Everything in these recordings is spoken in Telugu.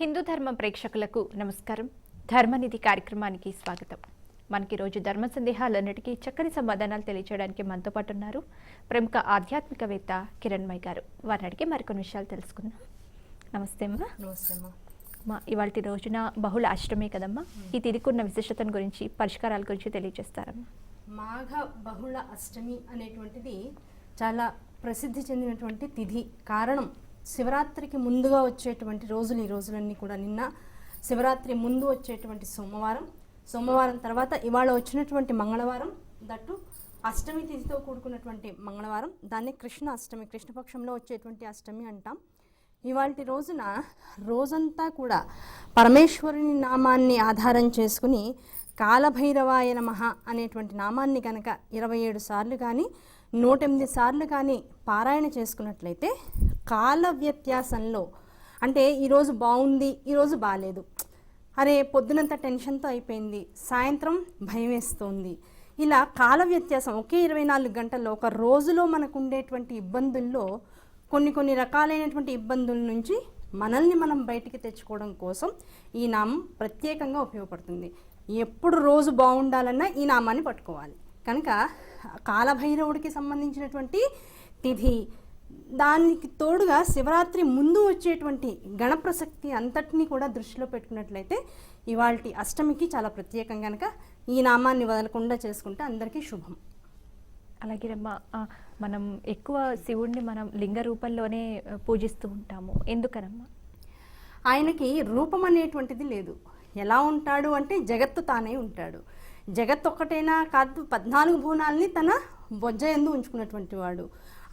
హిందూ ధర్మం ప్రేక్షకులకు నమస్కారం. ధర్మనిధి కార్యక్రమానికి స్వాగతం. మనకి రోజు ధర్మ సందేహాలన్నిటికీ చక్కని సమాధానాలు తెలియజేయడానికి మనతో పాటు ఉన్నారు ప్రముఖ ఆధ్యాత్మికవేత్త కిరణ్మయ్ గారు. వారిని అడిగి మరికొన్ని విషయాలు తెలుసుకుందాం. నమస్తే అమ్మా. నమస్తే అమ్మా. మా ఇవాళ రోజున బహుళ అష్టమి కదమ్మా. ఈ తిరికున్న విశిష్టతను గురించి పరిష్కారాల గురించి తెలియజేస్తారమ్మా మాఘ బహుళ అష్టమి అనేటువంటిది చాలా ప్రసిద్ధి చెందినటువంటి తిథి కారణం. శివరాత్రికి ముందుగా వచ్చేటువంటి రోజులు ఈ రోజులన్నీ కూడా నిన్న శివరాత్రి ముందు వచ్చేటువంటి సోమవారం. సోమవారం తర్వాత ఇవాళ వచ్చినటువంటి మంగళవారం దట్టు అష్టమి తిథితో కూడుకున్నటువంటి మంగళవారం. దాన్ని కృష్ణ అష్టమి కృష్ణపక్షంలో వచ్చేటువంటి అష్టమి అంటాం. ఇవాళ రోజున రోజంతా కూడా పరమేశ్వరుని నామాన్ని ఆధారం చేసుకుని కాలభైరవాయ నమ అనేటువంటి నామాన్ని కనుక ఇరవై ఏడు సార్లు కానీ నూట ఎనిమిది సార్లు కానీ పారాయణ చేసుకున్నట్లయితే కాల వ్యత్యాసంలో అంటే ఈరోజు బాగుంది ఈరోజు బాగాలేదు అరే పొద్దునంత టెన్షన్తో అయిపోయింది. సాయంత్రం భయం వేస్తోంది. ఇలా కాల వ్యత్యాసం ఒకే ఇరవై నాలుగు గంటల్లో ఒక రోజులో మనకు ఉండేటువంటి ఇబ్బందుల్లో కొన్ని కొన్ని రకాలైనటువంటి ఇబ్బందుల నుంచి మనల్ని మనం బయటికి తెచ్చుకోవడం కోసం ఈ నామం ప్రత్యేకంగా ఉపయోగపడుతుంది. ఎప్పుడు రోజు బాగుండాలన్నా ఈ నామాన్ని పట్టుకోవాలి. కనుక కాలభైరవుడికి సంబంధించినటువంటి తిథి. దానికి తోడుగా శివరాత్రి ముందు వచ్చేటువంటి గణప్రసక్తి అంతటినీ కూడా దృష్టిలో పెట్టుకున్నట్లయితే ఇవాళ అష్టమికి చాలా ప్రత్యేకం కనుక ఈ నామాన్ని వదలకుండా చేసుకుంటే అందరికీ శుభం. అలాగే అమ్మా ఆ, మనం ఎక్కువ శివుణ్ణి మనం లింగ రూపంలోనే పూజిస్తూ ఉంటాము. ఎందుకనమ్మా ఆయనకి రూపం అనేటువంటిది లేదు. ఎలా ఉంటాడు అంటే జగత్తు తానే ఉంటాడు. జగత్ ఒక్కటైనా కాదు పద్నాలుగు భువనాల్ని తన బొజ్జ ఎందు ఉంచుకున్నటువంటి వాడు.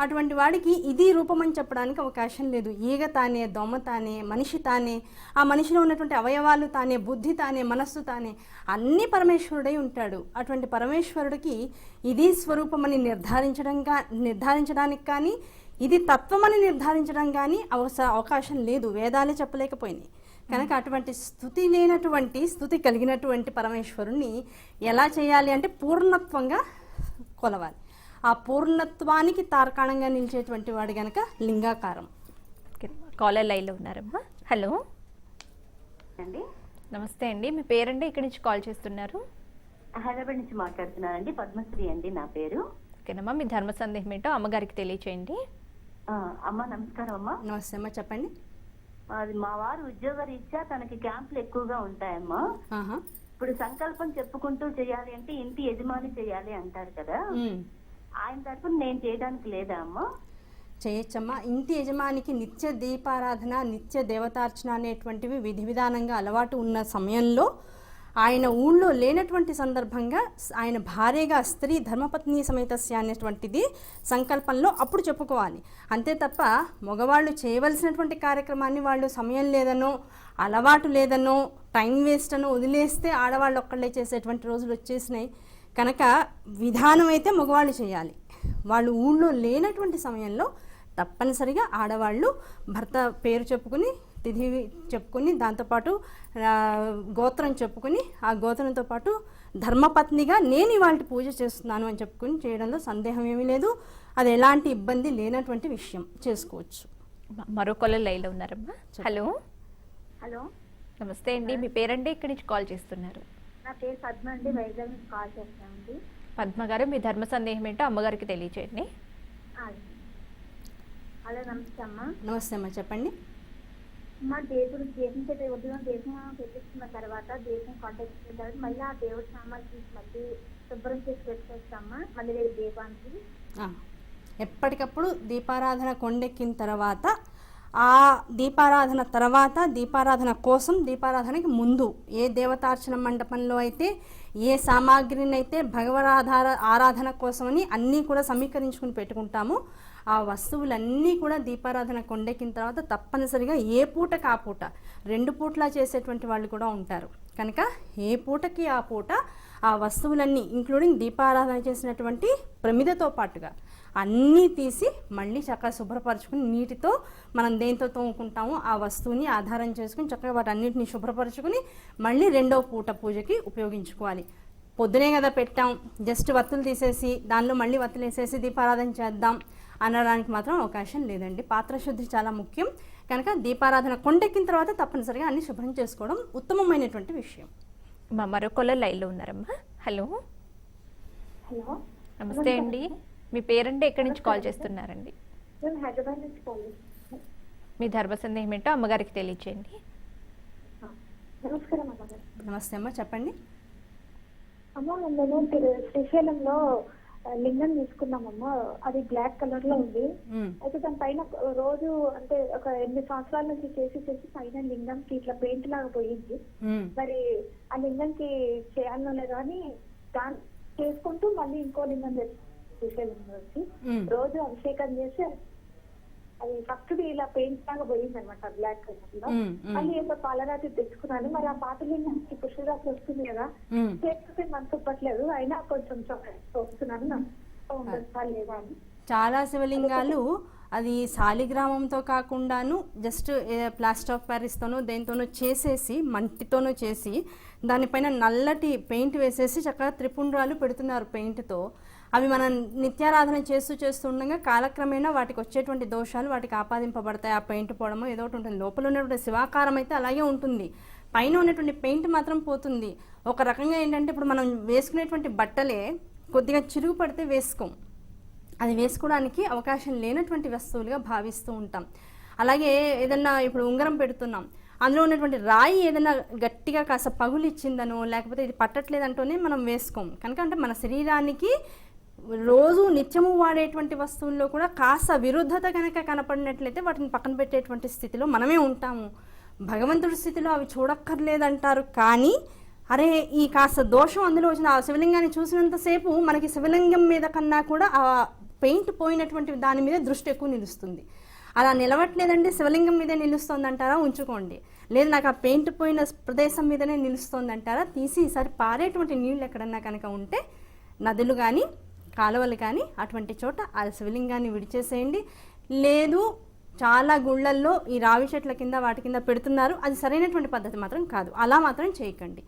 అటువంటి వాడికి ఇది రూపం అని చెప్పడానికి అవకాశం లేదు. ఈగ తానే దోమ తానే మనిషి తానే ఆ మనిషిలో ఉన్నటువంటి అవయవాలు తానే బుద్ధి తానే మనస్సు తానే అన్నీ పరమేశ్వరుడై ఉంటాడు. అటువంటి పరమేశ్వరుడికి ఇది స్వరూపమని నిర్ధారించడంగా నిర్ధారించడానికి కానీ ఇది తత్వమని నిర్ధారించడం కానీ అవస అవకాశం లేదు. వేదాలే చెప్పలేకపోయినాయి. కనుక అటువంటి స్థుతి లేనటువంటి స్థుతి కలిగినటువంటి పరమేశ్వరుణ్ణి ఎలా చేయాలి అంటే పూర్ణత్వంగా కొలవాలి. ఆ పూర్ణత్వానికి తార్కాణంగా నిలిచేటువంటి వాడు గనక లింగాకారం. కాలర్ లైన్లో ఉన్నారమ్మా. హలో. అండి. నమస్తే అండి. మీ పేరండి? ఇక్కడి నుంచి కాల్ చేస్తున్నారు? హైదరాబాద్ నుంచి మాట్లాడుతున్నానండి. పద్మశ్రీ అండి నా పేరు. ఓకేనమ్మా. మీ ధర్మ సందేహం ఏంటో అమ్మగారికి తెలియచేయండి. అమ్మ నమస్కారం అమ్మ. నమస్తే అమ్మ చెప్పండి. అది మా వారు ఉద్యోగ రీత్యా తనకి క్యాంపులు ఎక్కువగా ఉంటాయమ్మా. ఇప్పుడు సంకల్పం చెప్పుకుంటూ చేయాలి అంటే ఇంటి యజమాని చేయాలి అంటారు కదా. ఆయన తరఫున నేను చేయడానికి లేదా అమ్మా? చేయొచ్చమ్మా. ఇంటి యజమానికి నిత్య దీపారాధన నిత్య దేవతార్చన అనేటువంటివి విధి విధానంగా అలవాటు ఉన్న సమయంలో ఆయన ఊళ్ళో లేనటువంటి సందర్భంగా ఆయన భార్యగా స్త్రీ ధర్మపత్ని సమేతస్య అనేటువంటిది సంకల్పంలో అప్పుడు చెప్పుకోవాలి. అంతే తప్ప మగవాళ్ళు చేయవలసినటువంటి కార్యక్రమాన్ని వాళ్ళు సమయం లేదనో అలవాటు లేదనో టైం వేస్ట్ అనో వదిలేస్తే ఆడవాళ్ళు ఒక్కళ్ళే చేసేటువంటి రోజులు వచ్చేసినాయి. కనుక విధానం అయితే మగవాళ్ళు చేయాలి. వాళ్ళు ఊళ్ళో లేనటువంటి సమయంలో తప్పనిసరిగా ఆడవాళ్ళు భర్త పేరు చెప్పుకుని తిథి చెప్పుకుని దాంతోపాటు గోత్రం చెప్పుకుని ఆ గోత్రంతో పాటు ధర్మపత్నిగా నేను ఇవాళ పూజ చేస్తున్నాను అని చెప్పుకుని చేయడంలో సందేహం ఏమీ లేదు. అది ఎలాంటి ఇబ్బంది లేనటువంటి విషయం చేసుకోవచ్చు. మరో కాలర్ లైన్లో ఉన్నారమ్మా. హలో. హలో. నమస్తే అండి. మీ పేరండి? ఇక్కడి నుంచి కాల్ చేస్తున్నారు? నా పేరు పద్మ అండి. వైజాగ్ నుంచి కాల్ చేస్తామండి పద్మ గారు మీ ధర్మ సందేహం ఏంటో అమ్మగారికి తెలియచేయండి. హలో నమస్తే అమ్మ. నమస్తే అమ్మా. చెప్పండి. మా దేవుడు దేశం చేత ఉద్యోగం దేశం పెట్టించుకున్న తర్వాత దేశం కాంటాక్ట్ తర్వాత మళ్ళీ ఆ దేవుడి సామాన్ తీసి మళ్ళీ శుభ్రం చేసి పెట్టేస్తామా? మళ్ళీ రేపు దీపానికి? ఎప్పటికప్పుడు దీపారాధన కొండెక్కిన తర్వాత ఆ దీపారాధన తర్వాత దీపారాధన కోసం దీపారాధనకి ముందు ఏ దేవతార్చన మండపంలో అయితే ఏ సామాగ్రిని అయితే భగవరాధార ఆరాధన కోసమని అన్నీ కూడా సమీకరించుకుని పెట్టుకుంటాము. ఆ వస్తువులన్నీ కూడా దీపారాధన కొండెక్కిన తర్వాత తప్పనిసరిగా ఏ పూటకి ఆ పూట? రెండు పూటలా చేసేటువంటి వాళ్ళు కూడా ఉంటారు. కనుక ఏ పూటకి ఆ పూట ఆ వస్తువులన్నీ ఇంక్లూడింగ్ దీపారాధన చేసినటువంటి ప్రమిదతో పాటుగా అన్నీ తీసి మళ్ళీ చక్కగా శుభ్రపరచుకుని నీటితో మనం దేంతో తోముకుంటామో ఆ వస్తువుని ఆధారం చేసుకుని చక్కగా వాటన్నిటిని శుభ్రపరచుకుని మళ్ళీ రెండో పూట పూజకి ఉపయోగించుకోవాలి. పొద్దునే కదా పెట్టాం. జస్ట్ వత్తులు తీసేసి దానిలో మళ్ళీ వత్తులు వేసేసి దీపారాధన చేద్దాం. అనడానికి మాత్రం అవకాశం లేదండి. పాత్ర శుద్ధి చాలా ముఖ్యం. కనుక దీపారాధన కొండెక్కిన తర్వాత తప్పనిసరిగా అన్ని శుభ్రం చేసుకోవడం ఉత్తమమైనటువంటి విషయం. మా మరో కొల్ల లైన్లో ఉన్నారమ్మా. హలో. హలో. నమస్తే అండి. మీ పేరంటే ఎక్కడి నుంచి కాల్ చేస్తున్నారండి? మీ ధర్మ సందేహం ఏంటో అమ్మగారికి తెలియచేయండి. నమస్తే అమ్మ చెప్పండి. అమ్మ మేము తిరు- శ్రీశైలంలో లింగం తీసుకున్నామమ్మా. అది బ్లాక్ కలర్లో ఉంది అయితే దాని పైన రోజు అంటే ఒక ఎనిమిది సంవత్సరాల నుంచి చేసి చేసి పైన లింగంకి ఇట్లా పెయింట్ లాగా పోయింది. మరి ఆ లింగంకి చేయాలో లేదో అని దాన్ని చేసుకుంటూ మళ్ళీ ఇంకో లింగం ఉమ్. రోజు అభిషేకం చేసి అది ఫస్ట్ ఇలా పెయింట్ లాగా పోయింది అనమాట బ్లాక్ కలర్లో. మళ్ళీ ఏదో పాలరాతి తెచ్చుకున్నాను. మరి ఆ పాత లింగానికి పుష్పరాశి వస్తుంది కదా. ఉమ్. చేస్తే మనసు ఒప్పట్లేదు. అయినా కొంచెం వస్తున్నాను నాకు లేదా అని. చాలా శివలింగాలు అది శాలిగ్రామంతో కాకుండాను జస్ట్ ప్లాస్టర్ ఆఫ్ ప్యారిస్తోనో దేనితోనో చేసేసి మంటితోనో చేసి దానిపైన నల్లటి పెయింట్ వేసేసి చక్కగా త్రిపుండ్రాలు పెడుతున్నారు పెయింట్తో అవి మనం నిత్యారాధన చేస్తూ చేస్తూ ఉండగా కాలక్రమేణా వాటికి వచ్చేటువంటి దోషాలు వాటికి ఆపాదింపబడతాయి. ఆ పెయింట్ పోవడము ఏదో ఒకటి ఉంటుంది. లోపల ఉన్నటువంటి శివాకారం అయితే అలాగే ఉంటుంది. పైన ఉన్నటువంటి పెయింట్ మాత్రం పోతుంది. ఒక రకంగా ఏంటంటే ఇప్పుడు మనం వేసుకునేటువంటి బట్టలే కొద్దిగా చిరుగు పడితే వేసుకోం. అది వేసుకోవడానికి అవకాశం లేనటువంటి వస్తువులుగా భావిస్తూ ఉంటాం. అలాగే ఏదన్నా ఇప్పుడు ఉంగరం పెడుతున్నాం. అందులో ఉన్నటువంటి రాయి ఏదైనా గట్టిగా కాస్త పగులు ఇచ్చిందనో లేకపోతే ఇది పట్టట్లేదంటూనే మనం వేసుకోం. కనుక అంటే మన శరీరానికి రోజు నిత్యము వాడేటువంటి వస్తువుల్లో కూడా కాస్త విరుద్ధత కనుక కనపడినట్లయితే వాటిని పక్కన పెట్టేటువంటి స్థితిలో మనమే ఉంటాము. భగవంతుడి స్థితిలో అవి చూడక్కర్లేదంటారు. కానీ అరే ఈ కాస్త దోషం అందులో వచ్చిన ఆ శివలింగాన్ని చూసినంతసేపు మనకి శివలింగం మీద కన్నా కూడా ఆ పెయింట్ పోయినటువంటి దాని మీద దృష్టి ఎక్కువ నిలుస్తుంది. అలా నిలవట్లేదండి శివలింగం మీదే నిలుస్తుంది అంటారా ఉంచుకోండి. లేదు నాకు ఆ పెయింట్ పోయిన ప్రదేశం మీదనే నిలుస్తుంది అంటారా తీసి ఈసారి పారేటువంటి నీళ్ళు ఎక్కడన్నా కనుక ఉంటే నదులు కానీ కాలువలు కానీ అటువంటి చోట ఆ శివలింగాన్ని విడిచేసేయండి. లేదు చాలా గుళ్ళల్లో ఈ రావి చెట్ల కింద వాటి కింద పెడుతున్నారు. అది సరైనటువంటి పద్ధతి మాత్రం కాదు. అలా మాత్రం చేయకండి.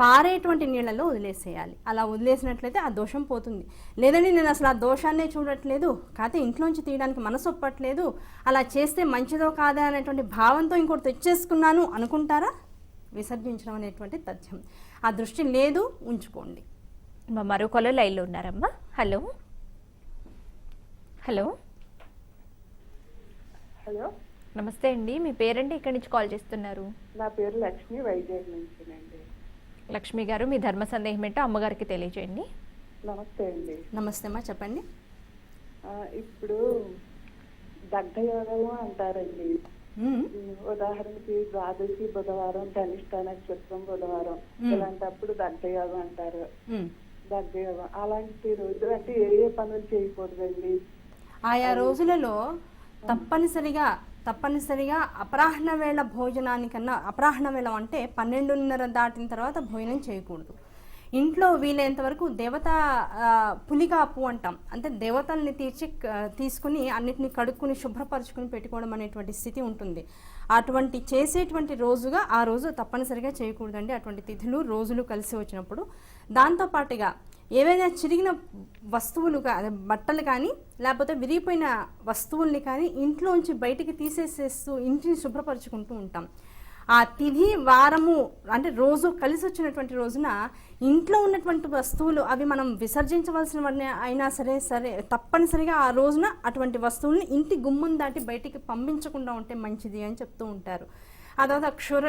పారేటువంటి నీళ్ళలో వదిలేసేయాలి. అలా వదిలేసినట్లయితే ఆ దోషం పోతుంది. లేదండి నేను అసలు ఆ దోషాన్నే చూడట్లేదు. కాకపోతే ఇంట్లోంచి తీయడానికి మనసు ఒప్పట్లేదు. అలా చేస్తే మంచిదో కాదా అనేటువంటి భావంతో ఇంకోటి తెచ్చేసుకున్నాను అనుకుంటారా? విసర్జించడం అనేటువంటి తథ్యం. ఆ దృష్టి లేదు ఉంచుకోండి. మా మరో కొల్ల లైన్లో ఉన్నారమ్మా. హలో? హలో? హలో? నమస్తే అండి. మీ పేరంటే ఎక్కడి నుంచి కాల్ చేస్తున్నారు? నా పేరు లక్ష్మి వైజాగ్ నుంచినండి లక్ష్మి గారు మీ ధర్మ సందేహం ఏంటో అమ్మగారికి తెలియజేయండి నమస్తే అండి. నమస్తే అమ్మా చెప్పండి. ఇప్పుడు దగ్ధయోగము అంటారండి. ఉదాహరణకి ద్వాదశి బుధవారం ధనిష్ట నక్షత్రం బుధవారం. ఇలాంటప్పుడు దగ్ధయోగం అంటారు. మ్మ్. దగ్ధయోగం అలాంటి రోజు అంటే ఏ ఏ పనులు చేయకూడదండి ఆయా రోజులలో తప్పనిసరిగా తప్పనిసరిగా అపరాహ్న వేళ భోజనానికన్నా అపరాహ్న వేళ అంటే పన్నెండున్నర దాటిన తర్వాత భోజనం చేయకూడదు ఇంట్లో వీలైనంత వరకు దేవత పులికాపు అంటాం. అంటే దేవతల్ని తీర్చి తీసుకుని అన్నిటిని కడుక్కుని శుభ్రపరచుకుని పెట్టుకోవడం అనేటువంటి స్థితి ఉంటుంది. అటువంటి చేసేటువంటి రోజుగా ఆ రోజు తప్పనిసరిగా చేయకూడదండి. అటువంటి తిథులు రోజులు కలిసి వచ్చినప్పుడు. దాంతోపాటుగా ఏవైనా చిరిగిన వస్తువులు కానీ బట్టలు కానీ లేకపోతే విరిగిపోయిన వస్తువుల్ని కానీ ఇంట్లోంచి బయటికి తీసేసేస్తూ ఇంటిని శుభ్రపరచుకుంటూ ఉంటాం. ఆ తిథి వారము అంటే రోజు కలిసి వచ్చినటువంటి రోజున ఇంట్లో ఉన్నటువంటి వస్తువులు అవి మనం విసర్జించవలసిన అయినా సరే సరే తప్పనిసరిగా ఆ రోజున అటువంటి వస్తువులను ఇంటి గుమ్మం దాటి బయటికి పంపించకుండా ఉంటే మంచిది అని చెప్తూ ఉంటారు. ఆ తర్వాత క్షుర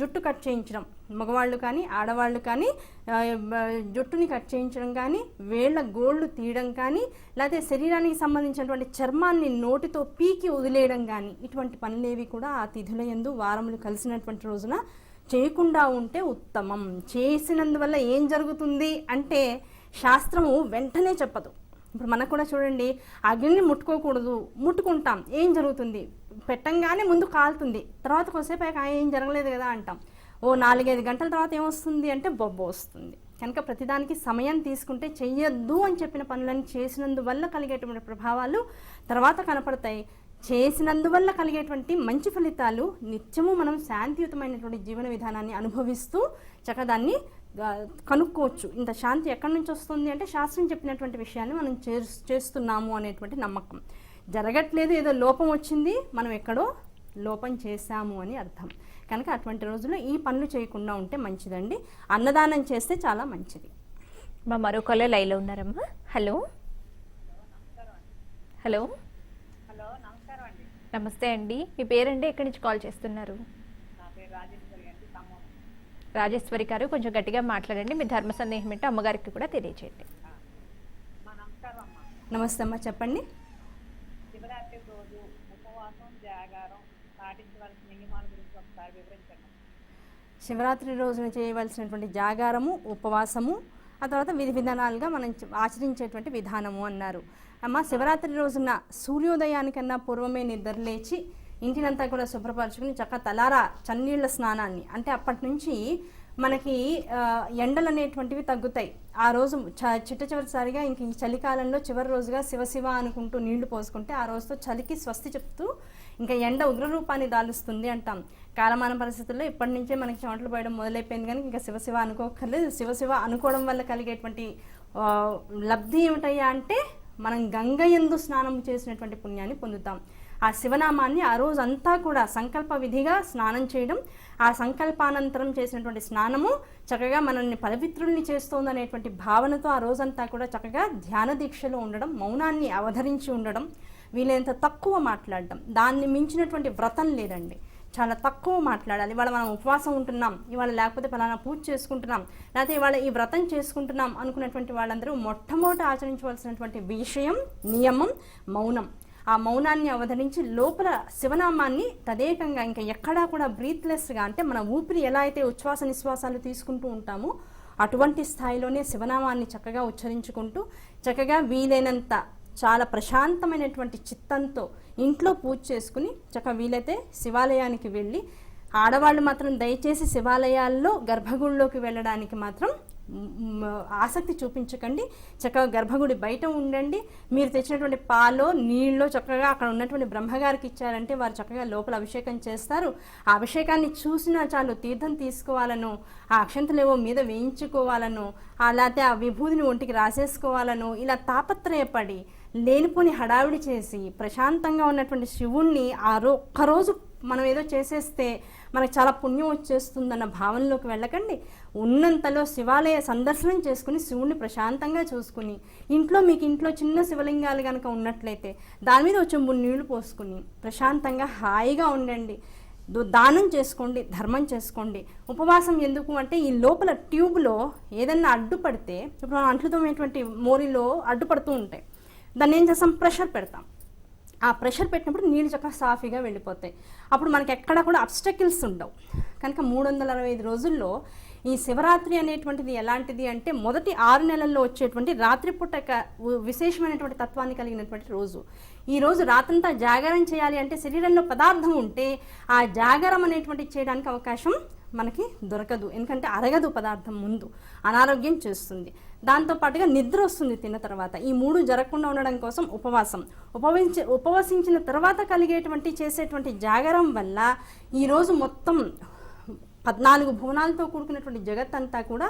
జుట్టు కట్ చేయించడం. మగవాళ్ళు కానీ ఆడవాళ్ళు కానీ జుట్టుని కట్ చేయించడం కానీ వేళ్ళ గోళ్ళు తీయడం కానీ లేకపోతే శరీరానికి సంబంధించినటువంటి చర్మాన్ని నోటితో పీకి వదిలేయడం కానీ ఇటువంటి పనులేవి కూడా ఆ తిథుల యందు వారములు కలిసినటువంటి రోజున చేయకుండా ఉంటే ఉత్తమం. చేసినందువల్ల ఏం జరుగుతుంది అంటే శాస్త్రము వెంటనే చెప్పదు. ఇప్పుడు మనకు కూడా చూడండి అగ్నిని ముట్టుకోకూడదు ముట్టుకుంటాం. ఏం జరుగుతుంది? పెట్టంగానే ముందు కాలుతుంది. తర్వాత కొంతసేపు అయ్యాక, ఏం జరగలేదు కదా అంటాం. ఓ నాలుగైదు గంటల తర్వాత ఏమొస్తుంది అంటే బొబ్బ వస్తుంది. కనుక ప్రతిదానికి సమయం తీసుకుంటే చెయ్యొద్దు అని చెప్పిన పనులను చేసినందువల్ల కలిగేటువంటి ప్రభావాలు తర్వాత కనపడతాయి. చేసినందువల్ల కలిగేటువంటి మంచి ఫలితాలు నిత్యము మనం శాంతియుతమైనటువంటి జీవన విధానాన్ని అనుభవిస్తూ చక్కదాన్ని కనుక్కోవచ్చు. ఇంత శాంతి ఎక్కడి నుంచి వస్తుంది అంటే శాస్త్రం చెప్పినటువంటి విషయాన్ని మనం చేస్తున్నాము అనేటువంటి నమ్మకం. జరగట్లేదు ఏదో లోపం వచ్చింది మనం ఎక్కడో లోపం చేశాము అని అర్థం. కనుక అటువంటి రోజుల్లో ఈ పనులు చేయకుండా ఉంటే మంచిదండి. అన్నదానం చేస్తే చాలా మంచిది. మా మరో కాలర్ లైన్లో ఉన్నారమ్మా. హలో? హలో? హలో నమస్కారం అండి. నమస్తే అండి. మీ పేరండి? ఎక్కడి నుంచి కాల్ చేస్తున్నారు? నా పేరు రాజేశ్వరి అండి ఖమ్మం. రాజేశ్వరి గారు కొంచెం గట్టిగా మాట్లాడండి. మీ ధర్మ సందేహం ఏంటో అమ్మగారికి కూడా అమ్మ. నమస్తే అమ్మ చెప్పండి శివరాత్రి రోజు ఉపవాసం జాగారం పాటించవలసిన నియమాల గురించి ఒకసారి వివరించండి శివరాత్రి రోజున చేయవలసినటువంటి జాగారము ఉపవాసము ఆ తర్వాత విధి విధానాలుగా మనం ఆచరించేటువంటి విధానము అన్నారు. అమ్మ శివరాత్రి రోజున సూర్యోదయానికన్నా పూర్వమే నిద్రలేచి ఇంటినంతా కూడా శుభ్రపరచుకుని చక్క తలారా చన్నీళ్ళ స్నానాన్ని. అంటే అప్పటి నుంచి మనకి ఎండలు అనేటువంటివి తగ్గుతాయి. ఆ రోజు చ చిట్ట చివరిసారిగా ఇంక ఈ చలికాలంలో చివరి రోజుగా శివ శివ అనుకుంటూ నీళ్ళు పోసుకుంటే ఆ రోజుతో చలికి స్వస్తి చెప్తూ ఇంకా ఎండ ఉగ్రరూపాన్ని దాలుస్తుంది అంటాం. కాలమాన పరిస్థితుల్లో ఇప్పటి నుంచే మనకి చెమటలు పోయడం మొదలైపోయింది కానీ ఇంకా శివశివ అనుకోకర్లేదు శివశివ అనుకోవడం వల్ల కలిగేటువంటి లబ్ధి ఏమిటయ్యా అంటే మనం గంగ ఎందు స్నానం చేసినటువంటి పుణ్యాన్ని పొందుతాం. ఆ శివనామాన్ని ఆ రోజంతా కూడా సంకల్ప విధిగా స్నానం చేయడం ఆ సంకల్పానంతరం చేసినటువంటి స్నానము చక్కగా మనల్ని పవిత్రుల్ని చేస్తోంది అనేటువంటి భావనతో ఆ రోజంతా కూడా చక్కగా ధ్యాన దీక్షలో ఉండడం మౌనాన్ని అవధరించి ఉండడం వీలైనంత తక్కువ మాట్లాడడం దాన్ని మించినటువంటి వ్రతం లేదండి. చాలా తక్కువ మాట్లాడాలి. ఇవాళ మనం ఉపవాసం ఉంటున్నాం. ఇవాళ లేకపోతే ఫలానా పూజ చేసుకుంటున్నాం. లేకపోతే ఇవాళ ఈ వ్రతం చేసుకుంటున్నాం అనుకున్నటువంటి వాళ్ళందరూ మొట్టమొదట ఆచరించవలసినటువంటి విషయం నియమం మౌనం. ఆ మౌనాన్ని అవధరించి లోపల శివనామాన్ని తదేకంగా ఇంకా ఎక్కడా కూడా బ్రీత్లెస్గా అంటే మన ఊపిరి ఎలా అయితే ఉచ్ఛ్వాస నిశ్వాసాలు తీసుకుంటూ ఉంటామో అటువంటి స్థాయిలోనే శివనామాన్ని చక్కగా ఉచ్చరించుకుంటూ చక్కగా వీలైనంత చాలా ప్రశాంతమైనటువంటి చిత్తంతో ఇంట్లో పూజ చేసుకుని చక్కగా వీలైతే శివాలయానికి వెళ్ళి ఆడవాళ్ళు మాత్రం దయచేసి శివాలయాల్లో గర్భగుడిలోకి వెళ్ళడానికి మాత్రం ఆసక్తి చూపించకండి. చక్కగా గర్భగుడి బయట ఉండండి. మీరు తెచ్చినటువంటి పాలో నీళ్ళలో చక్కగా అక్కడ ఉన్నటువంటి బ్రహ్మగారికి ఇచ్చారంటే వారు చక్కగా లోపల అభిషేకం చేస్తారు. ఆ అభిషేకాన్ని చూసినా చాలు తీర్థం తీసుకోవాలను ఆ అక్షంతలేవో మీద వేయించుకోవాలను అలాగే ఆ విభూతిని ఒంటికి రాసేసుకోవాలను ఇలా తాపత్రయపడి లేనిపోని హడావిడి చేసి ప్రశాంతంగా ఉన్నటువంటి శివుణ్ణి ఆ రో ఒక్కరోజు మనం ఏదో చేసేస్తే మనకు చాలా పుణ్యం వచ్చేస్తుందన్న భావనలోకి వెళ్ళకండి. ఉన్నంతలో శివాలయ సందర్శనం చేసుకుని శివుణ్ణి ప్రశాంతంగా చూసుకుని ఇంట్లో మీకు ఇంట్లో చిన్న శివలింగాలు కనుక ఉన్నట్లయితే దాని మీద వచ్చే మూడు నీళ్ళు పోసుకుని ప్రశాంతంగా హాయిగా ఉండండి. దానం చేసుకోండి ధర్మం చేసుకోండి. ఉపవాసం ఎందుకు అంటే ఈ లోపల ట్యూబ్లో ఏదన్నా అడ్డుపడితే ఇప్పుడు మనం అంట్లు తోమేటువంటి మోరిలో అడ్డుపడుతూ ఉంటాయి. దాన్ని ఏం చేస్తాం? ప్రెషర్ పెడతాం. ఆ ప్రెషర్ పెట్టినప్పుడు నీళ్ళు చక్కగా సాఫీగా వెళ్ళిపోతాయి. అప్పుడు మనకి ఎక్కడ కూడా అబ్స్టకిల్స్ ఉండవు. కనుక మూడు వందల అరవై ఐదు రోజుల్లో ఈ శివరాత్రి అనేటువంటిది ఎలాంటిది అంటే మొదటి ఆరు నెలల్లో వచ్చేటువంటి రాత్రిపూట క- విశేషమైనటువంటి తత్వాన్ని కలిగినటువంటి రోజు. ఈ రోజు రాత్రంతా జాగారం చేయాలి అంటే శరీరంలో పదార్థం ఉంటే ఆ జాగారం అనేటువంటి చేయడానికి అవకాశం మనకి దొరకదు. ఎందుకంటే అరగదు పదార్థం ముందు. అనారోగ్యం చేస్తుంది. దాంతో పాటుగా నిద్ర వస్తుంది తిన్న తర్వాత. ఈ మూడు జరగకుండా ఉండడం కోసం ఉపవాసం. ఉపవించి ఉపవసించిన తర్వాత కలిగేటువంటి చేసేటువంటి జాగరం వల్ల ఈరోజు మొత్తం పద్నాలుగు భువనాలతో కూడుకున్నటువంటి జగత్ అంతా కూడా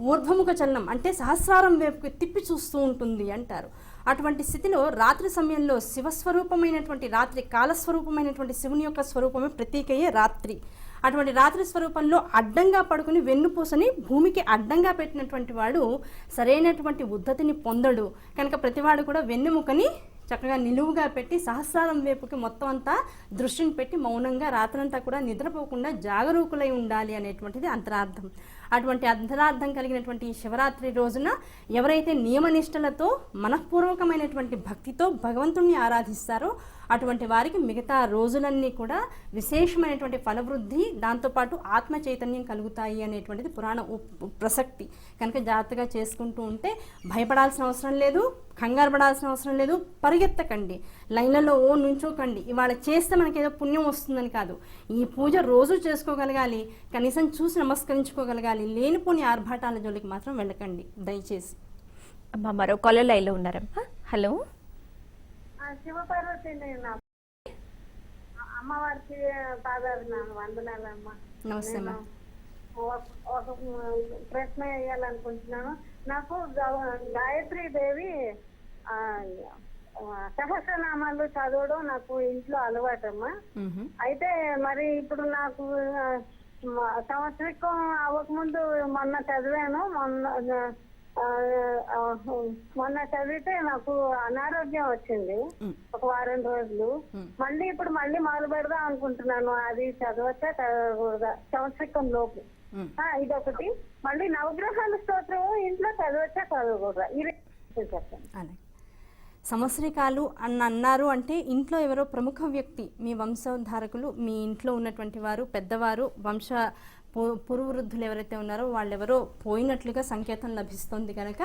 ఊర్ధ్వముఖ చలనం అంటే సహస్రారం వైపుకి తిప్పి చూస్తూ ఉంటుంది అంటారు. అటువంటి స్థితిలో రాత్రి సమయంలో శివస్వరూపమైనటువంటి రాత్రి కాలస్వరూపమైనటువంటి శివుని యొక్క స్వరూపమే ప్రతీకయే రాత్రి. అటువంటి రాత్రి స్వరూపంలో అడ్డంగా పడుకుని వెన్నుపూసని భూమికి అడ్డంగా పెట్టినటువంటి వాడు సరైనటువంటి ఉద్ధతిని పొందడు. కనుక ప్రతివాడు కూడా వెన్నెముకని చక్కగా నిలువుగా పెట్టి సహస్రారం వైపుకి మొత్తం అంతా దృష్టిని పెట్టి మౌనంగా రాత్రంతా కూడా నిద్రపోకుండా జాగరూకులై ఉండాలి అనేటువంటిది అంతరార్థం. అటువంటి అంతరార్థం కలిగినటువంటి ఈ శివరాత్రి రోజున ఎవరైతే నియమనిష్టలతో మనఃపూర్వకమైనటువంటి భక్తితో భగవంతుణ్ణి ఆరాధిస్తారో అటువంటి వారికి మిగతా రోజులన్నీ కూడా విశేషమైనటువంటి ఫలవృద్ధి దాంతోపాటు ఆత్మ చైతన్యం కలుగుతాయి అనేటువంటిది పురాణ ప్రసక్తి. కనుక జాగ్రత్తగా చేసుకుంటూ ఉంటే భయపడాల్సిన అవసరం లేదు కంగారు పడాల్సిన అవసరం లేదు పరిగెత్తకండి. లైన్లలో ఓ నుంచోకండి. ఇవాళ చేస్తే మనకి ఏదో పుణ్యం వస్తుందని కాదు. ఈ పూజ రోజు చేసుకోగలగాలి కనీసం చూసి నమస్కరించుకోగలగాలి లేనిపోని ఆర్భాటాల జోలికి మాత్రం వెళ్ళకండి. దయచేసి. అమ్మ మరో కాలర్ లైన్లో ఉన్నారమ్మా హలో? శివపార్వతి నా అమ్మవారికి పాదాలు వందనాలమ్మ. నమస్తే ఒక- ప్రశ్న వేయాలనుకుంటున్నాను. నాకు గాయత్రి దేవి సహస్రనామాలు చదవడం నాకు ఇంట్లో అలవాటమ్మా. అయితే మరి ఇప్పుడు నాకు సంవత్సరికం అవ్వకముందు మొన్న చదివాను. మొన్న మొన్న చదివితే నాకు అనారోగ్యం వచ్చింది. ఒక వారం రోజులు. మళ్ళీ ఇప్పుడు మళ్ళీ మొదలు పెడదాం అనుకుంటున్నాను. అది చదవచ్చా చదవకూడదా? సంవత్సరికం లోపు. ఇదొకటి. మళ్ళీ నవగ్రహాల స్తోత్రం ఇంట్లో చదవచ్చా చదవకూడదా? ఇది చెప్పండి. సంవత్సరికాలు అని అన్నారు అంటే ఇంట్లో ఎవరో ప్రముఖ వ్యక్తి మీ వంశోద్ధారకులు మీ ఇంట్లో ఉన్నటువంటి వారు పెద్దవారు వంశ పురువృద్ధులు ఎవరైతే ఉన్నారో వాళ్ళెవరో పోయినట్లుగా సంకేతం లభిస్తుంది కనుక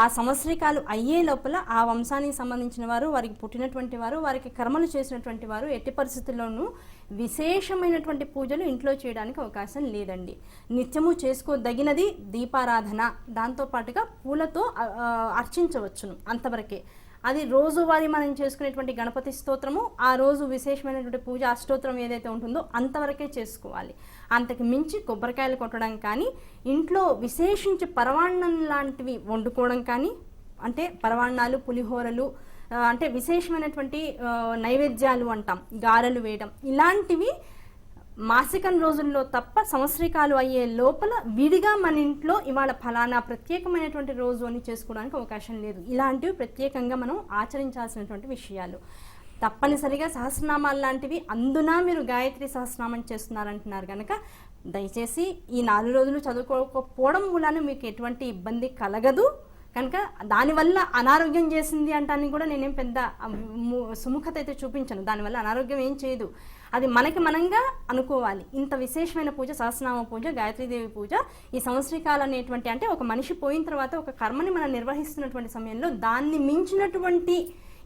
ఆ సంవత్సరికాలు అయ్యే లోపల ఆ వంశానికి సంబంధించిన వారు వారికి పుట్టినటువంటి వారు వారికి కర్మలు చేసినటువంటి వారు ఎట్టి పరిస్థితుల్లోనూ విశేషమైనటువంటి పూజలు ఇంట్లో చేయడానికి అవకాశం లేదండి. నిత్యము చేసుకోదగినది దీపారాధన. దాంతోపాటుగా పూలతో అర్చించవచ్చును అంతవరకే. అది రోజువారీ మనం చేసుకునేటువంటి గణపతి స్తోత్రము ఆ రోజు విశేషమైనటువంటి పూజ అష్టోత్రం ఏదైతే ఉంటుందో అంతవరకే చేసుకోవాలి. అంతకు మించి కొబ్బరికాయలు కొట్టడం కానీ ఇంట్లో విశేషించి పరవాన్నం లాంటివి వండుకోవడం కానీ అంటే పరవాన్నాలు పులిహోరలు అంటే విశేషమైనటువంటి నైవేద్యాలు అంటాం గారెలు వేయడం ఇలాంటివి మాసికం రోజుల్లో తప్ప సంవత్సరికాలు అయ్యే లోపల విడిగా మన ఇంట్లో ఇవాళ ఫలానా ప్రత్యేకమైనటువంటి రోజు అని చేసుకోవడానికి అవకాశం లేదు. ఇలాంటివి ప్రత్యేకంగా మనం ఆచరించాల్సినటువంటి విషయాలు. తప్పనిసరిగా సహస్రనామాలు లాంటివి అందున మీరు గాయత్రి సహస్రనామం చేస్తున్నారంటున్నారు కనుక దయచేసి ఈ నాలుగు రోజులు చదువుకోకపోవడం మూలాన మీకు ఎటువంటి ఇబ్బంది కలగదు. కనుక దానివల్ల అనారోగ్యం చేసింది అంటానికి కూడా నేనేం పెద్ద ము- సుముఖత అయితే చూపించను. దానివల్ల అనారోగ్యం ఏం చేయదు. అది మనకి మనంగా అనుకోవాలి. ఇంత విశేషమైన పూజ సహస్రనామ పూజ గాయత్రీదేవి పూజ ఈ సంవత్సరికాలు అనేటువంటి అంటే ఒక మనిషి పోయిన తర్వాత ఒక కర్మని మనం నిర్వహిస్తున్నటువంటి సమయంలో దాన్ని మించినటువంటి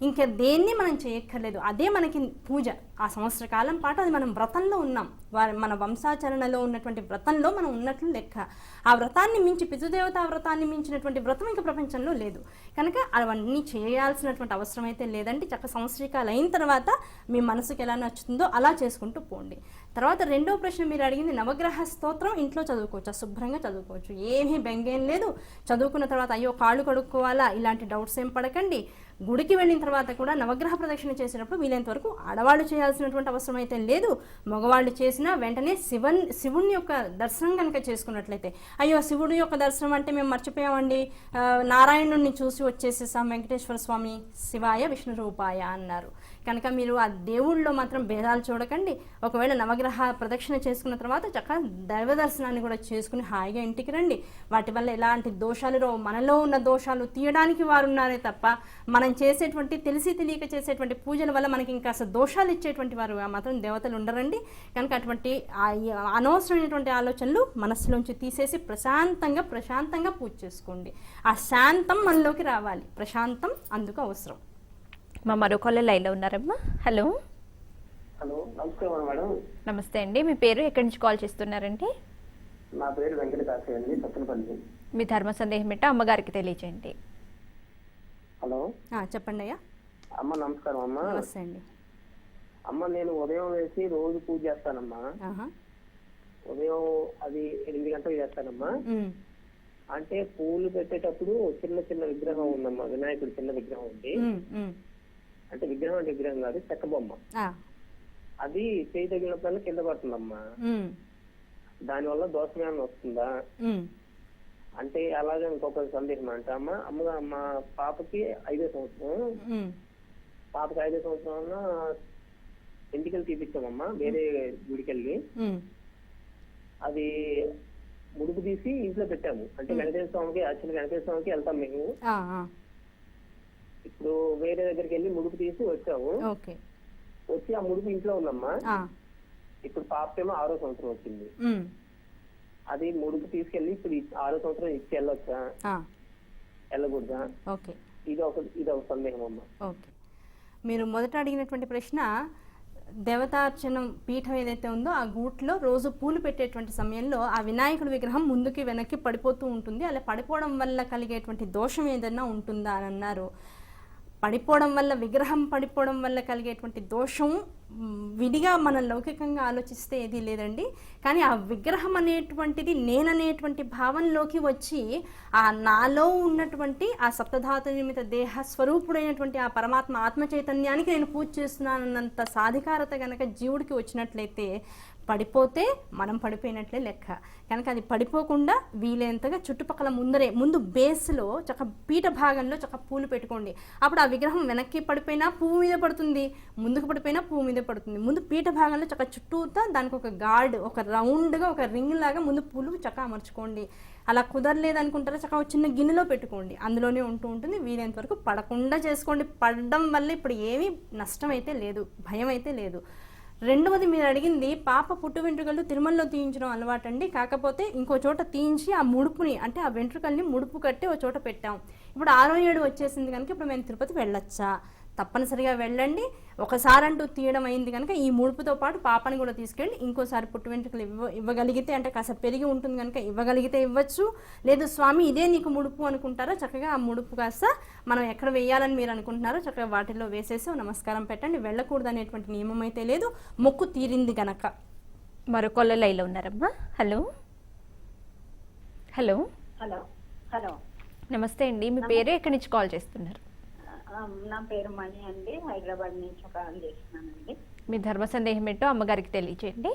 ఇంకా దేన్ని మనం చేయక్కర్లేదు. అదే మనకి పూజ. ఆ సంవత్సర కాలం పాటు అది మనం వ్రతంలో ఉన్నాం. వారి మన వంశాచరణలో ఉన్నటువంటి వ్రతంలో మనం ఉన్నట్లు లెక్క. ఆ వ్రతాన్ని మించి పితృదేవతా వ్రతాన్ని మించినటువంటి వ్రతం ఇంకా ప్రపంచంలో లేదు. కనుక అవన్నీ చేయాల్సినటువంటి అవసరం అయితే లేదండి. చక్క సంవత్సరికాలు అయిన తర్వాత మీ మనసుకు ఎలా నచ్చుతుందో అలా చేసుకుంటూ పోండి. తర్వాత రెండో ప్రశ్న మీరు అడిగింది నవగ్రహ స్తోత్రం ఇంట్లో చదువుకోవచ్చు? శుభ్రంగా చదువుకోవచ్చు. ఏమీ బెంగేం లేదు. చదువుకున్న తర్వాత అయ్యో కాళ్ళు కడుక్కోవాలా? ఇలాంటి డౌట్స్ ఏం పడకండి. గుడికి వెళ్ళిన తర్వాత కూడా నవగ్రహ ప్రదక్షిణ చేసినప్పుడు వీలైనంత వరకు ఆడవాళ్ళు చేయాల్సినటువంటి అవసరం అయితే లేదు. మగవాళ్ళు చేసినా వెంటనే శివన్ శివుని యొక్క దర్శనం కనుక చేసుకున్నట్లయితే అయ్యో శివుడి యొక్క దర్శనం అంటే మేము మర్చిపోయామండి. నారాయణుడిని చూసి వచ్చేసేసాం వెంకటేశ్వర స్వామి శివాయ విష్ణు రూపాయ అన్నారు. కనుక మీరు ఆ దేవుళ్ళలో మాత్రం భేదాలు చూడకండి. ఒకవేళ నవగ్రహ ప్రదక్షిణ చేసుకున్న తర్వాత చక్కగా దైవ దర్శనాన్ని కూడా చేసుకుని హాయిగా ఇంటికి రండి. వాటి వల్ల ఎలాంటి దోషాలు రావు మనలో ఉన్న దోషాలు తీయడానికి వారు ఉన్నారే తప్ప మనం చేసేటువంటి తెలిసి తెలియక చేసేటువంటి పూజల వల్ల మనకి ఇంకా దోషాలు ఇచ్చేటువంటి వారు మాత్రం దేవతలు ఉండరండి. కనుక అటువంటి అనవసరమైనటువంటి ఆలోచనలు మనస్సులోంచి తీసేసి ప్రశాంతంగా ప్రశాంతంగా పూజ చేసుకోండి. ఆ శాంతం మనలోకి రావాలి. ప్రశాంతం అందుకు అవసరం. మా మరో కాలర్ లైన్లో ఉన్నారమ్మా. హలో. హలో నమస్కారం మేడం. నమస్తే అండి. మీ పేరు ఎక్కడి నుంచి కాల్ చేస్తున్నారండి? నా పేరు వెంకట కాశీ అండి సత్తనపల్లి మీ ధర్మ సందేహం ఏంటో అమ్మగారికి తెలియజేయండి హలో. ఆ, చెప్పండి అయ్యా. అమ్మ నమస్కారం అమ్మ. నమస్తే అండి. అమ్మ నేను ఉదయం వేసి రోజు పూజ చేస్తానమ్మా. ఆహా. ఉదయం అది ఎనిమిది గంటలకు చేస్తానమ్మా. అంటే పూలు పెట్టేటప్పుడు చిన్న చిన్న విగ్రహం ఉందమ్మా వినాయకుడి చిన్న విగ్రహం ఉంది. అంటే విగ్రహం అంటే విగ్రహం కాదు చెక్క బొమ్మ అది చేయి తగిలినప్పుడల్లా కింద పడుతుందమ్మా. ఉమ్, దానివల్ల దోషమేమన్నా వస్తుందా. అంటే అలాగే ఇంకొక సందేహం అంటే అమ్మ అమ్మ మా పాపకి ఐదో సంవత్సరం. పాపకి ఐదో సంవత్సరంలో ఎంటికలు తీపిచ్చామమ్మా వేరే గుడికి వెళ్ళి ఉమ్. అది ముడుపు తీసి ఇంట్లో పెట్టాము. అంటే వెంకటేశ్వర స్వామికి యాక్చువల్ వెంకటేశ్వర స్వామికి వెళ్తాం మేము. ఇప్పుడు వేరే దగ్గరికి వెళ్ళి ముడుపు తీసి వచ్చాము. ఓకే. వచ్చి ఆ ముడుపు ఇంట్లో ఉందమ్మా. ఇప్పుడు పాపకేమో ఆరో సంవత్సరం వచ్చింది. అది ముడుపు తీసుకెళ్ళి ఇప్పుడు ఆరో సంవత్సరం ఇచ్చి వెళ్ళొచ్చా? వెళ్ళకూడదా? ఓకే. ఇది ఒక ఇది ఒక సందేహం అమ్మా ఓకే. మీరు మొదట అడిగినటువంటి ప్రశ్న దేవతార్చనం పీఠం ఏదైతే ఉందో ఆ గూట్లో రోజు పూలు పెట్టేటువంటి సమయంలో ఆ వినాయకుడి విగ్రహం ముందుకి వెనక్కి పడిపోతూ ఉంటుంది. అలా పడిపోవడం వల్ల కలిగేటువంటి దోషం ఏదైనా ఉంటుందా అని అన్నారు. పడిపోవడం వల్ల విగ్రహం పడిపోవడం వల్ల కలిగేటువంటి దోషం విడిగా మనం లౌకికంగా ఆలోచిస్తే ఏది లేదండి. కానీ ఆ విగ్రహం అనేటువంటిది నేననేటువంటి భావనలోకి వచ్చి ఆ నాలో ఉన్నటువంటి ఆ సప్తధాతు నిమిత దేహ స్వరూపుడైనటువంటి ఆ పరమాత్మ ఆత్మ చైతన్యానికి నేను పూజ చేస్తున్నానన్నంత సాధికారత గనక జీవుడికి వచ్చినట్లయితే పడిపోతే మనం పడిపోయినట్లే లెక్క. కనుక అది పడిపోకుండా వీలైనంతగా చుట్టుపక్కల ముందరే ముందు బేస్లో చక్క పీట భాగంలో చక్క పూలు పెట్టుకోండి. అప్పుడు ఆ విగ్రహం వెనక్కి పడిపోయినా పువ్వు మీద పడుతుంది ముందుకు పడిపోయినా పువ్వు మీద పడుతుంది. ముందు పీట భాగంలో చక్క చుట్టూతా దానికి ఒక గార్డ్ ఒక రౌండ్గా ఒక రింగ్ లాగా ముందు పూలు చక్క అమర్చుకోండి. అలా కుదరలేదు అనుకుంటారా చక్కగా చిన్న గిన్నెలో పెట్టుకోండి. అందులోనే ఉంటూ ఉంటుంది. వీలైనంత వరకు పడకుండా చేసుకోండి. పడడం వల్ల ఇప్పుడు ఏమీ నష్టం అయితే లేదు భయం అయితే లేదు. రెండవది మీరు అడిగింది పాప పుట్టు వెంట్రుకలు తిరుమలలో తీయించడం అలవాటు అండి కాకపోతే ఇంకో చోట తీయించి ఆ ముడుపుని అంటే ఆ వెంట్రుకల్ని ముడుపు కట్టి ఒక చోట పెట్టాం. ఇప్పుడు ఆరో ఏడు వచ్చేసింది కనుక ఇప్పుడు మేము తిరుపతి వెళ్ళొచ్చా? తప్పనిసరిగా వెళ్ళండి. ఒకసారంటూ తీయడం అయింది కనుక ఈ ముడుపుతో పాటు పాపని కూడా తీసుకెళ్ళి ఇంకోసారి పుట్టు వెంట్రుకలు ఇవ్వ ఇవ్వగలిగితే అంటే కాస్త పెరిగి ఉంటుంది కనుక ఇవ్వగలిగితే ఇవ్వచ్చు. లేదు స్వామి ఇదే నీకు ముడుపు అనుకుంటారా? చక్కగా ఆ ముడుపు కాస్త మనం ఎక్కడ వేయాలని మీరు అనుకుంటున్నారో చక్కగా వాటిల్లో వేసేసి నమస్కారం పెట్టండి. వెళ్ళకూడదు అనేటువంటి నియమం అయితే లేదు. మొక్కు తీరింది గనక. మరో కొల్ల లైలో ఉన్నారమ్మా. హలో. హలో. హలో. హలో. నమస్తే అండి. మీ పేరు? ఎక్కడి నుంచి కాల్ చేస్తున్నారు? నా పేరు మణి అండి. హైదరాబాద్ నుంచి కాల్ చేస్తున్నానండి. మీ ధర్మ సందేహం ఏంటో అమ్మగారికి తెలియచేయండి.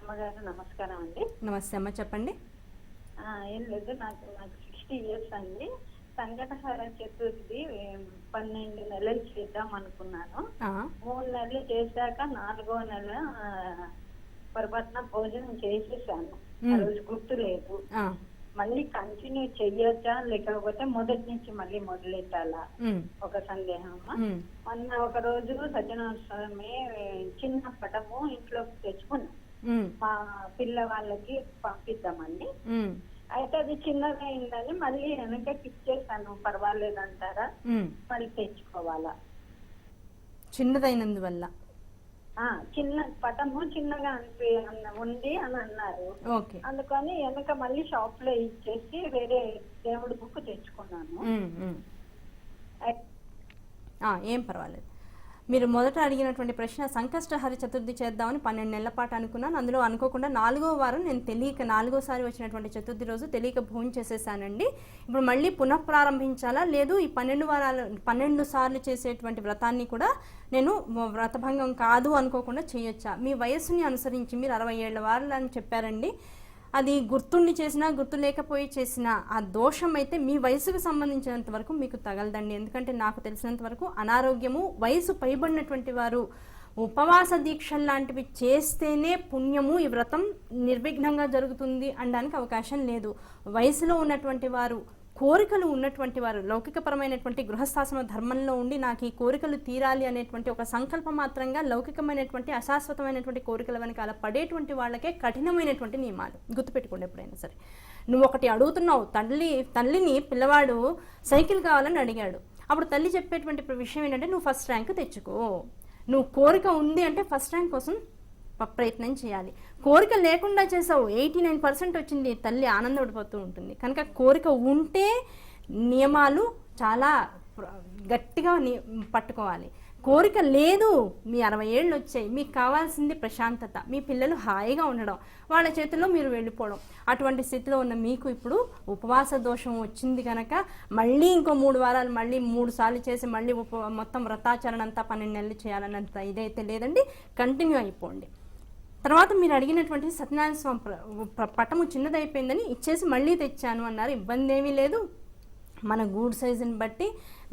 అమ్మగారు నమస్కారం అండి. నమస్తే అమ్మ చెప్పండి. ఆ, ఏం లేదు నాకు నాకు సిక్స్టీ ఇయర్స్ అండి. సంకటహార చతుర్థి పన్నెండు నెలలు చేద్దాం అనుకున్నాను. ఆ, మూడు నెలలు చేశాక నాలుగో నెల పొరపాటున భోజనం చేసేసాను. ఆ. రోజు గుర్తు లేదు ఆ, మళ్ళీ కంటిన్యూ చెయ్యొచ్చా? లేకపోతే మొదటి నుంచి మళ్ళీ మొదలెట్టాలా? ఒక సందేహం మొన్న ఒక రోజు సత్యనారాయణ చిన్న పటము ఇంట్లోకి తెచ్చుకున్నాం. మా పిల్ల వాళ్ళకి పంపిద్దామని ఉమ్, అయితే అది చిన్నగా అయిందని మళ్ళీ వెనకకి ఇచ్చేసాను పర్వాలేదంటారా. మళ్ళీ తెచ్చుకోవాలా? చిన్నదైనందువల్ల. చిన్న పటము చిన్నగా అనిపి అన్న- ఉంది అని అన్నారు. అందుకని వెనక మళ్ళీ షాప్లో ఇచ్చేసి వేరే దేవుడి బుక్ తెచ్చుకున్నాను. ఏం పర్వాలేదు. మీరు మొదట అడిగినటువంటి ప్రశ్న సంకష్టహరి చతుర్థి చేద్దామని పన్నెండు నెలల పాటు అనుకున్నాను. అందులో అనుకోకుండా నాలుగో వారం నేను తెలియక నాలుగోసారి వచ్చినటువంటి చతుర్థి రోజు తెలియక భోజనం చేసేసానండి. ఇప్పుడు మళ్ళీ పునఃప్రారంభించాలా? లేదు ఈ పన్నెండు వారాలు పన్నెండు సార్లు చేసేటువంటి వ్రతాన్ని కూడా నేను వ్రతభంగం కాదు అనుకోకుండా చేయొచ్చా? మీ వయస్సుని అనుసరించి మీరు అరవై ఏళ్ళ వారాలు అని చెప్పారండి. అది గుర్తుండి చేసినా గుర్తు లేకపోయి చేసినా ఆ దోషం అయితే మీ వయసుకు సంబంధించినంత వరకు మీకు తగలదండి. ఎందుకంటే నాకు తెలిసినంత వరకు అనారోగ్యము వయసు పైబడినటువంటి వారు ఉపవాస దీక్షలు లాంటివి చేస్తేనే పుణ్యము ఈ వ్రతం నిర్విఘ్నంగా జరుగుతుంది అనడానికి అవకాశం లేదు. వయసులో ఉన్నటువంటి వారు కోరికలు ఉన్నటువంటి వారు లౌకికపరమైనటువంటి గృహస్థాశ్రమ ధర్మంలో ఉండి నాకు ఈ కోరికలు తీరాలి అనేటువంటి ఒక సంకల్పం మాత్రంగా లౌకికమైనటువంటి అశాశ్వతమైనటువంటి కోరికల వెనకాల పడేటువంటి వాళ్ళకే కఠినమైనటువంటి నియమాలు గుర్తుపెట్టుకోండి ఎప్పుడైనా సరే. నువ్వు ఒకటి అడుగుతున్నావు తల్లి తల్లిని పిల్లవాడు సైకిల్ కావాలని అడిగాడు. అప్పుడు తల్లి చెప్పేటువంటి విషయం ఏంటంటే నువ్వు ఫస్ట్ ర్యాంక్ తెచ్చుకో. నువ్వు కోరిక ఉంది అంటే ఫస్ట్ ర్యాంక్ కోసం ప్రయత్నం చేయాలి. కోరిక లేకుండా చేసావు. ఎయిటీ నైన్ పర్సెంట్ వచ్చింది. తల్లి ఆనందపడిపోతూ ఉంటుంది. కనుక కోరిక ఉంటే నియమాలు చాలా గట్టిగా ని- పట్టుకోవాలి. కోరిక లేదు. మీ అరవై ఏళ్ళు వచ్చాయి. మీకు కావాల్సింది ప్రశాంతత. మీ పిల్లలు హాయిగా ఉండడం. వాళ్ళ చేతుల్లో మీరు వెళ్ళిపోవడం. అటువంటి స్థితిలో ఉన్న మీకు ఇప్పుడు ఉపవాస దోషం వచ్చింది కనుక మళ్ళీ ఇంకో మూడు వారాలు మళ్ళీ మూడు సార్లు చేసి మళ్ళీ ఉప మొత్తం వ్రతాచరణ అంతా పన్నెండు నెలలు చేయాలన్నంత ఇదైతే లేదండి. కంటిన్యూ అయిపోండి. తర్వాత మీరు అడిగినటువంటి సత్యనారాయణ స్వామి పటము చిన్నదైపోయిందని ఇచ్చేసి మళ్ళీ తెచ్చాను అన్నారు. ఇబ్బంది ఏమీ లేదు. మన గూడ్ సైజుని బట్టి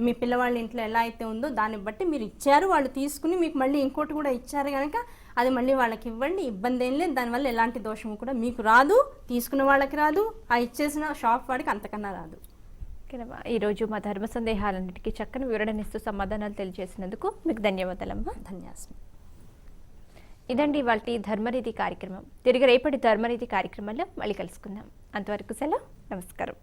మీ పిల్లవాళ్ళ ఇంట్లో ఎలా అయితే ఉందో దాన్ని బట్టి మీరు ఇచ్చారు. వాళ్ళు తీసుకుని మీకు మళ్ళీ ఇంకోటి కూడా ఇచ్చారు కనుక అది మళ్ళీ వాళ్ళకి ఇవ్వండి. ఇబ్బంది ఏం లేదు. దానివల్ల ఎలాంటి దోషము కూడా మీకు రాదు. తీసుకున్న వాళ్ళకి రాదు. ఆ ఇచ్చేసిన షాప్ వాడికి అంతకన్నా రాదు. ఈరోజు మా ధర్మ సందేహాలన్నిటికీ చక్కని వివరణనిస్తూ సమాధానాలు తెలియజేసినందుకు మీకు ధన్యవాదాలమ్మా. ధన్యాసం ఇదండి వాళ్ళ ధర్మరీతి కార్యక్రమం. తిరిగి రేపటి ధర్మరీతి కార్యక్రమంలో మళ్ళీ కలుసుకుందాం. అంతవరకు సెలవు. నమస్కారం.